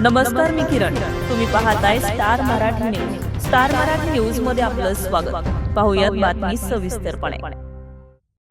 नमस्कार मी किरण. तुम्ही पाहताय star Marathi news. Star Marathi न्यूजमध्ये आपलं स्वागत. पाहुयात बातमी सविस्तरपणे.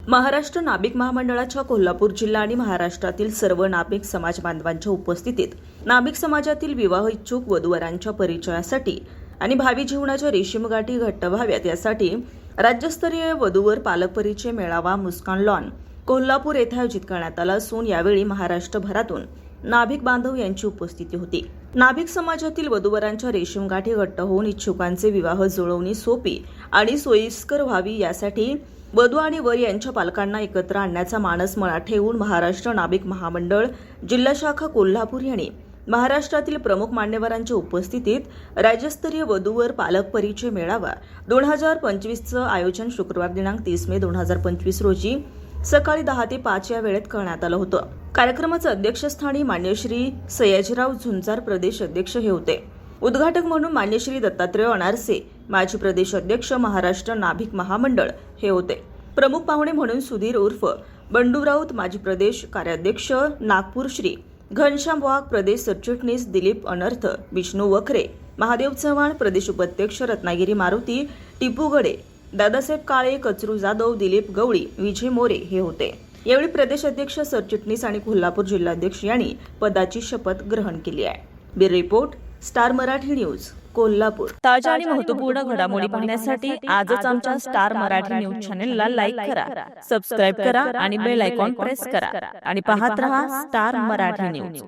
महाराष्ट्र नाभिक महामंडळाच्या कोल्हापूर जिल्हा आणि महाराष्ट्रातील सर्व नाभिक समाज बांधवांच्या उपस्थितीत नाभिक समाजातील विवाह इच्छुक वधूवरांच्या परिचयासाठी आणि भावी जीवनाच्या रेशीमगाठी घट्ट व्हाव्यात यासाठी राज्यस्तरीय वधूवर पालक परिचय मेळावा मुस्कान लॉन कोल्हापूर येथे आयोजित करण्यात आला असून यावेळी महाराष्ट्रभरातून नाभिक बांधव यांची उपस्थिती होती. नाभिक समाजातील वधूवरांच्या रेशीमगाठी घट्ट होऊन इच्छुकांचे विवाह जुळवणी सोपी आणि सोयीस्कर व्हावी यासाठी वधू आणि वर यांच्या पालकांना एकत्र आणण्याचा मानस मळा ठेवून महाराष्ट्र नाभिक महामंडळ जिल्हा शाखा कोल्हापूर यांनी महाराष्ट्रातील प्रमुख मान्यवरांच्या उपस्थितीत राज्यस्तरीय वधूवर पालक परिचय मेळावा दोन हजार पंचवीसचं आयोजन शुक्रवार दिनांक तीस मे दोन हजार पंचवीस रोजी सकाळी दहा ते पाच या वेळेत करण्यात आलं होतं. कार्यक्रमाचं अध्यक्षस्थानी मान्यश्री सयाजीराव झुंजार प्रदेश अध्यक्ष हे होते. उद्घाटक म्हणून मान्यश्री दत्तात्रय अनारसे माजी प्रदेश अध्यक्ष महाराष्ट्र नाभिक महामंडळ हे होते. प्रमुख पाहुणे म्हणून सुधीर उर्फ बंडू राऊत माजी प्रदेश कार्याध्यक्ष नागपूर श्री घनश्याम वाघ प्रदेश सरचिटणीस दिलीप अनर्थ विष्णू वखरे महादेव चव्हाण प्रदेश उपाध्यक्ष रत्नागिरी मारुती टिपू गडे दादासाहेब काळे कचरू जाधव दिलीप गवळी विजय मोरे हे होते. यावेळी प्रदेश अध्यक्ष सरचिटणीस आणि कोल्हापूर जिल्हाध्यक्ष यांनी पदाची शपथ ग्रहण केली आहे. B report star Marathi news Kolhapur. ताज्या आणि महत्त्वपूर्ण घडामोडी पाहण्यासाठी आजच आमच्या स्टार मराठी न्यूज चॅनेलला लाईक करा सबस्क्राईब करा आणि बेल आयकॉन प्रेस करा आणि पाहत रहा स्टार मराठी न्यूज.